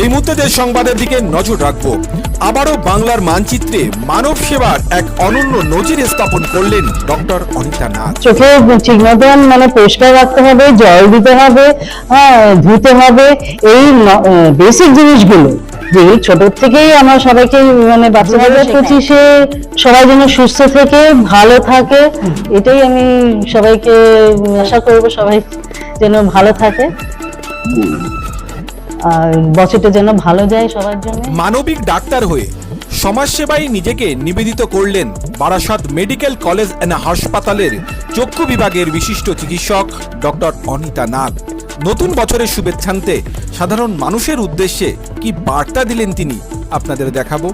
এই মুহূর্তে দেশ সংবাদের দিকে নজর রাখব। আবারও বাংলার মানচিত্রে মানব সেবার এক অনন্য নজির স্থাপন করলেন ডক্টর অনিতা নাথ। চোখে ঠিক মতন মানে পরিষ্কার রাখতে হবে জল দিতে হবে হ্যাঁ ধুতে হবে এই বেসিক জিনিসগুলো যেগুলো ছোট থেকেই আমরা সবাইকে মানে বাচ্চাদের পঁচিশে সবাই যেন সুস্থ থেকে ভালো থাকে এটাই আমি সবাইকে আশা করব সবাই যেন ভালো থাকে। বছরটা যেন ভালো যায় সবার জন্য। মানবিক ডাক্তার হয়ে সমাজসেবায় নিজেকে নিবেদিত করলেন বারাসাত মেডিকেল কলেজ অ্যান্ড হাসপাতালের চক্ষু বিভাগের বিশিষ্ট চিকিৎসক ডক্টর অনিতা নাগ। নতুন বছরের শুভেচ্ছান্তে সাধারণ মানুষের উদ্দেশ্যে কি বার্তা দিলেন তিনি? আপনাদের দেখাবো।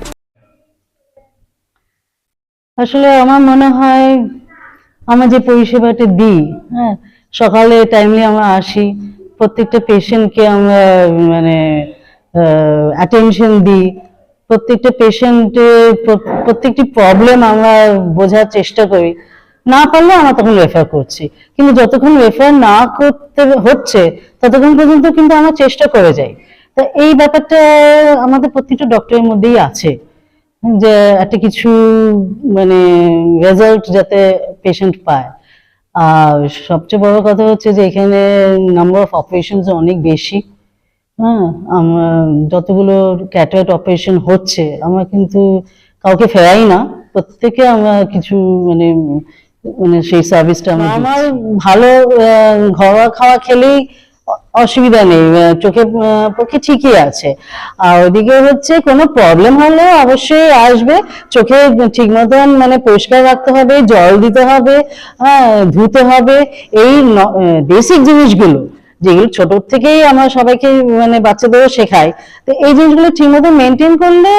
আসলে আমার মনে হয় আমরা যে পরিষেবাটা দিই হ্যাঁ সকালে টাইমলি আমরা আসি প্রত্যেকটা পেশেন্টকে আমরা মানে অ্যাটেনশন দিই। প্রত্যেকটা পেশেন্টের প্রত্যেকটি প্রবলেম আমরা বোঝার চেষ্টা করি। না পারলে আমরা তখন রেফার করছি। কিন্তু যতক্ষণ রেফার না করতে হচ্ছে, ততক্ষণ পর্যন্ত কিন্তু আমরা চেষ্টা করে যাই। তা এই ব্যাপারটা আমাদের প্রত্যেকটা ডক্টরের মধ্যেই আছে। যে একটা কিছু মানে রেজাল্ট যাতে পেশেন্ট পায়। আর সবচেয়ে বড় কথা হচ্ছে যে এখানে নাম্বার অফ অপারেশনস অনেক বেশি। হ্যাঁ আমার যতগুলো ক্যাটারাক্ট অপারেশন হচ্ছে আমরা কিন্তু কাউকে ফেরাই না। প্রত্যেকে আমরা কিছু মানে মানে সেই সার্ভিসটা আমার ভালো ঘরোয়া খাওয়া খেলেই অসুবিধা নেই চোখের পক্ষে ঠিকই আছে। আর ওদিকে হচ্ছে কোনো প্রবলেম হলে অবশ্যই আসবে, চোখে ঠিক মতন মানে পরিষ্কার রাখতে হবে, জল দিতে হবে হ্যাঁ ধুতে হবে, এই বেসিক জিনিসগুলো, যেগুলো ছোট থেকেই আমরা সবাইকে মানে বাচ্চাদেরও শেখাই। তো এই জিনিসগুলো ঠিক মতো মেনটেন করলে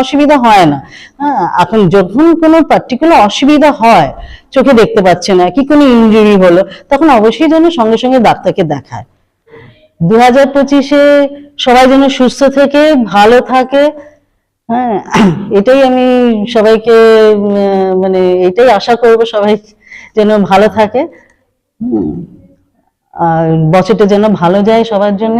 অসুবিধা হয় না। হ্যাঁ এখন যখন কোনো পার্টিকুলার অসুবিধা হয়, চোখে দেখতে পাচ্ছে না, কি কোনো ইনজুরি হলো, তখন অবশ্যই যেন সঙ্গে সঙ্গে ডাক্তারকে দেখায়। দু হাজার পঁচিশে সবাই যেন সুস্থ থেকে, ভালো থাকে হ্যাঁ এটাই আমি সবাইকে মানে এটাই আশা করব সবাই যেন ভালো থাকে। আর বছরটা যেন ভালো যায় সবার জন্য।